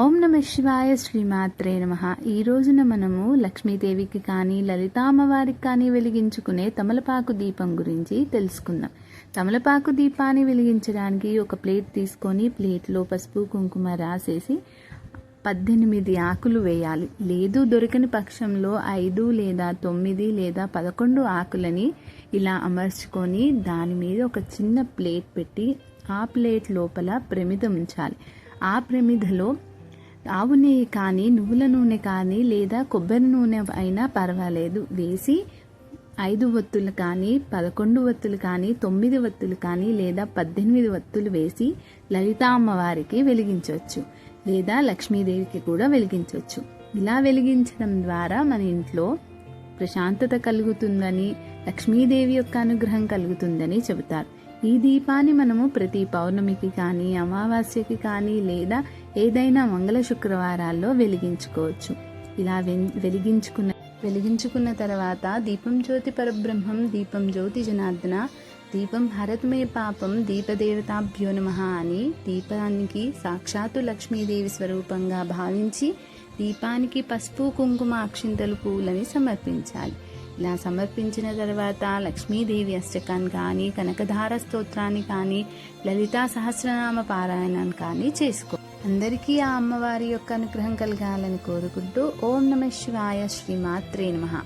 ఓం నమ శివాయ శ్రీమాత్రే నమ. ఈ రోజున మనము లక్ష్మీదేవికి కానీ లలితా అమ్మవారికి కానీ వెలిగించుకునే తమలపాకు దీపం గురించి తెలుసుకుందాం. తమలపాకు దీపాన్ని వెలిగించడానికి ఒక ప్లేట్ తీసుకొని ప్లేట్లో పసుపు కుంకుమ రాసేసి పద్దెనిమిది ఆకులు వేయాలి. లేదు దొరకని పక్షంలో ఐదు లేదా తొమ్మిది లేదా పదకొండు ఆకులని ఇలా అమర్చుకొని దాని మీద ఒక చిన్న ప్లేట్ పెట్టి ఆ ప్లేట్ లోపల ప్రమిద ఉంచాలి. ఆ ప్రమిదలో ఆవు నెయ్యి కానీ నువ్వుల నూనె కానీ లేదా కొబ్బరి నూనె అయినా పర్వాలేదు. వేసి ఐదు ఒత్తులు కానీ పదకొండు ఒత్తులు కానీ తొమ్మిది ఒత్తులు కానీ లేదా పద్దెనిమిది ఒత్తులు వేసి లలితా అమ్మవారికి వెలిగించవచ్చు లేదా లక్ష్మీదేవికి కూడా వెలిగించవచ్చు. ఇలా వెలిగించడం ద్వారా మన ఇంట్లో ప్రశాంతత కలుగుతుందని లక్ష్మీదేవి యొక్క అనుగ్రహం కలుగుతుందని చెబుతారు. ఈ దీపాన్ని మనము ప్రతి పౌర్ణమికి కానీ అమావాస్యకి కానీ లేదా ఏదైనా మంగళ శుక్రవారాల్లో వెలిగించుకోవచ్చు. ఇలా వెలిగించుకున్న వెలిగించుకున్న తర్వాత దీపం జ్యోతి పరబ్రహ్మం దీపం జ్యోతి జనార్దన దీపం హరత్మే పాపం దీపదేవతాభ్యో నమ అని దీపానికి సాక్షాత్తు లక్ష్మీదేవి స్వరూపంగా భావించి దీపానికి పసుపు కుంకుమ అక్షింతలు పూలని సమర్పించాలి. ఇలా సమర్పించిన తర్వాత లక్ష్మీదేవి అష్టకాన్ని కానీ కనకధార స్తోత్రాన్ని కానీ లలితా సహస్రనామ పారాయణాన్ని కానీ చేసుకో. అందరికీ ఆ అమ్మవారి యొక్క అనుగ్రహం కలగాలని కోరుకుంటూ ఓం నమ శివాయ శ్రీమాత్రే నమ.